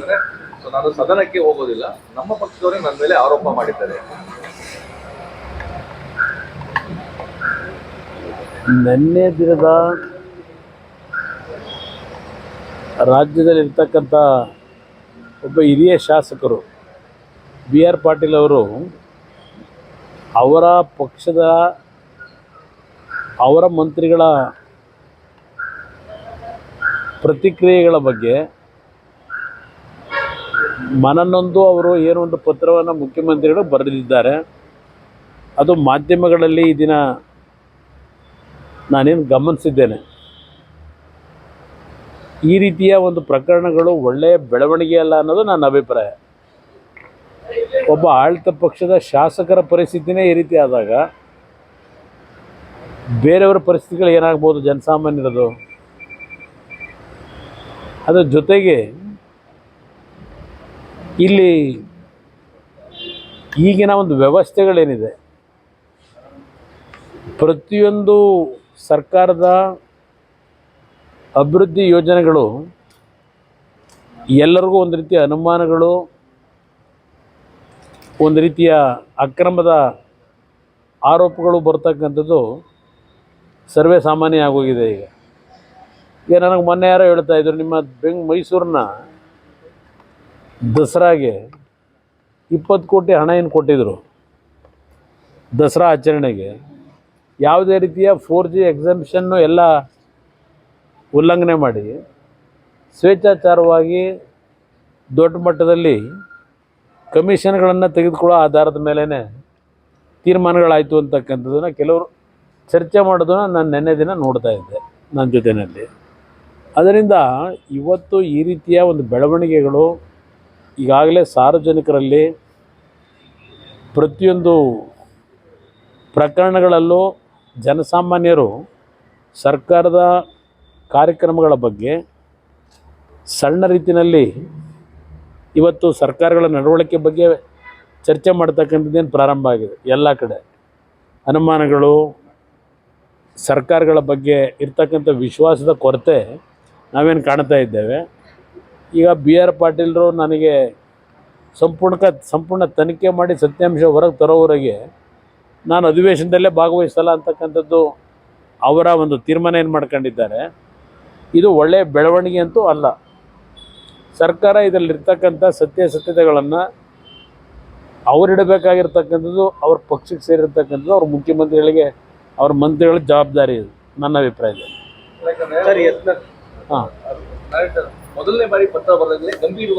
ಹೇಳ್ತಾರೆ ಸೊ ನಾನು ಸದನಕ್ಕೆ ಹೋಗೋದಿಲ್ಲ. ನಮ್ಮ ಪಕ್ಷದವರೇ ನನ್ನ ಮೇಲೆ ಆರೋಪ ಮಾಡಿದ್ದಾರೆ. ನಿನ್ನೆ ದಿನದ ರಾಜ್ಯದಲ್ಲಿರ್ತಕ್ಕಂಥ ಒಬ್ಬ ಹಿರಿಯ ಶಾಸಕರು ಬಿ ಆರ್ ಪಾಟೀಲ್ ಅವರು ಅವರ ಪಕ್ಷದ ಅವರ ಮಂತ್ರಿಗಳ ಪ್ರತಿಕ್ರಿಯೆಗಳ ಬಗ್ಗೆ ಮನನೊಂದು ಅವರು ಏನೋ ಒಂದು ಪತ್ರವನ್ನು ಮುಖ್ಯಮಂತ್ರಿಗಳು ಬರೆದಿದ್ದಾರೆ. ಅದು ಮಾಧ್ಯಮಗಳಲ್ಲಿ ಈ ದಿನ ನಾನೇನು ಗಮನಿಸಿದ್ದೇನೆ. ಈ ರೀತಿಯ ಒಂದು ಪ್ರಕರಣಗಳು ಒಳ್ಳೆಯ ಬೆಳವಣಿಗೆ ಅಲ್ಲ ಅನ್ನೋದು ನನ್ನ ಅಭಿಪ್ರಾಯ. ಒಬ್ಬ ಆಳ್ತ ಪಕ್ಷದ ಶಾಸಕರ ಪರಿಸ್ಥಿತಿನೇ ಈ ರೀತಿ ಆದಾಗ ಬೇರೆಯವರ ಪರಿಸ್ಥಿತಿಗಳು ಏನಾಗ್ಬೋದು ಜನಸಾಮಾನ್ಯರದು? ಅದರ ಜೊತೆಗೆ ಇಲ್ಲಿ ಈಗಿನ ಒಂದು ವ್ಯವಸ್ಥೆಗಳೇನಿದೆ? ಪ್ರತಿಯೊಂದು ಸರ್ಕಾರದ ಅಭಿವೃದ್ಧಿ ಯೋಜನೆಗಳು ಎಲ್ಲರಿಗೂ ಒಂದು ರೀತಿಯ ಅನುಮಾನಗಳು, ಒಂದು ರೀತಿಯ ಅಕ್ರಮದ ಆರೋಪಗಳು ಬರ್ತಕ್ಕಂಥದ್ದು ಸರ್ವೇ ಸಾಮಾನ್ಯ ಆಗೋಗಿದೆ ಈಗ. ಈಗ ನನಗೆ ಮೊನ್ನೆ ಯಾರೋ ಹೇಳ್ತಾ ಇದ್ರು, ನಿಮ್ಮ ಬೆಂಗ್ ಮೈಸೂರಿನ ದಸರಾಗೆ ಇಪ್ಪತ್ತು ಕೋಟಿ ಹಣ ಏನು ಕೊಟ್ಟಿದ್ದರು ದಸರಾ ಆಚರಣೆಗೆ. ಯಾವುದೇ ರೀತಿಯ ಫೋರ್ ಜಿ ಎಕ್ಸಂಪ್ಷನ್ನು ಎಲ್ಲ ಉಲ್ಲಂಘನೆ ಮಾಡಿ. ಸ್ವೇಚ್ಛಾಚಾರವಾಗಿ ದೊಡ್ಡ ಮಟ್ಟದಲ್ಲಿ ಕಮಿಷನ್ಗಳನ್ನು ತೆಗೆದುಕೊಳ್ಳೋ ಆಧಾರದ ಮೇಲೇ ತೀರ್ಮಾನಗಳಾಯಿತು ಅಂತಕ್ಕಂಥದ್ದನ್ನು ಕೆಲವರು ಚರ್ಚೆ ಮಾಡೋದನ್ನು ನಾನು ನೆನ್ನೆ ದಿನ ನೋಡ್ತಾ ಇದ್ದೆ ನನ್ನ ಜೊತೆಯಲ್ಲಿ ಅದರಿಂದ ಇವತ್ತು ಈ ರೀತಿಯ ಒಂದು ಬೆಳವಣಿಗೆಗಳು ಈಗಾಗಲೇ ಸಾರ್ವಜನಿಕರಲ್ಲಿ ಪ್ರತಿಯೊಂದು ಪ್ರಕರಣಗಳಲ್ಲೂ ಜನಸಾಮಾನ್ಯರು ಸರ್ಕಾರದ ಕಾರ್ಯಕ್ರಮಗಳ ಬಗ್ಗೆ ಸಣ್ಣ ರೀತಿಯಲ್ಲಿ ಇವತ್ತು ಸರ್ಕಾರಗಳ ನಡವಳಿಕೆ ಬಗ್ಗೆ ಚರ್ಚೆ ಮಾಡ್ತಕ್ಕಂಥದ್ದೇನು ಪ್ರಾರಂಭ ಆಗಿದೆ. ಎಲ್ಲ ಕಡೆ ಅನುಮಾನಗಳು, ಸರ್ಕಾರಗಳ ಬಗ್ಗೆ ಇರ್ತಕ್ಕಂಥ ವಿಶ್ವಾಸದ ಕೊರತೆ ನಾವೇನು ಕಾಣ್ತಾ ಇದ್ದೇವೆ. ಈಗ ಬಿ ಆರ್ ಪಾಟೀಲರು ನನಗೆ ಸಂಪೂರ್ಣ ಸಂಪೂರ್ಣ ತನಿಖೆ ಮಾಡಿ ಸತ್ಯಾಂಶ ಹೊರಗೆ ತರೋವರೆಗೆ ನಾನು ಅಧಿವೇಶನದಲ್ಲೇ ಭಾಗವಹಿಸಲ್ಲ ಅಂತಕ್ಕಂಥದ್ದು ಅವರ ಒಂದು ತೀರ್ಮಾನ ಏನು ಮಾಡ್ಕೊಂಡಿದ್ದಾರೆ. ಇದು ಒಳ್ಳೆಯ ಬೆಳವಣಿಗೆ ಅಂತೂ ಅಲ್ಲ. ಸರ್ಕಾರ ಇದರಲ್ಲಿರ್ತಕ್ಕಂಥ ಸತ್ಯಾಸತ್ಯತೆಗಳನ್ನು ಅವರಿಡಬೇಕಾಗಿರ್ತಕ್ಕಂಥದ್ದು ಅವ್ರ ಪಕ್ಷಕ್ಕೆ ಸೇರಿರ್ತಕ್ಕಂಥದ್ದು ಅವ್ರ ಮುಖ್ಯಮಂತ್ರಿಗಳಿಗೆ ಅವ್ರ ಮಂತ್ರಿಗಳ ಜವಾಬ್ದಾರಿ ಇದು ನನ್ನ ಅಭಿಪ್ರಾಯದಲ್ಲಿ. ಹಾಂ. முதல்ல மாதிரி பற்றாக்குறைகளை கம்பீரமாக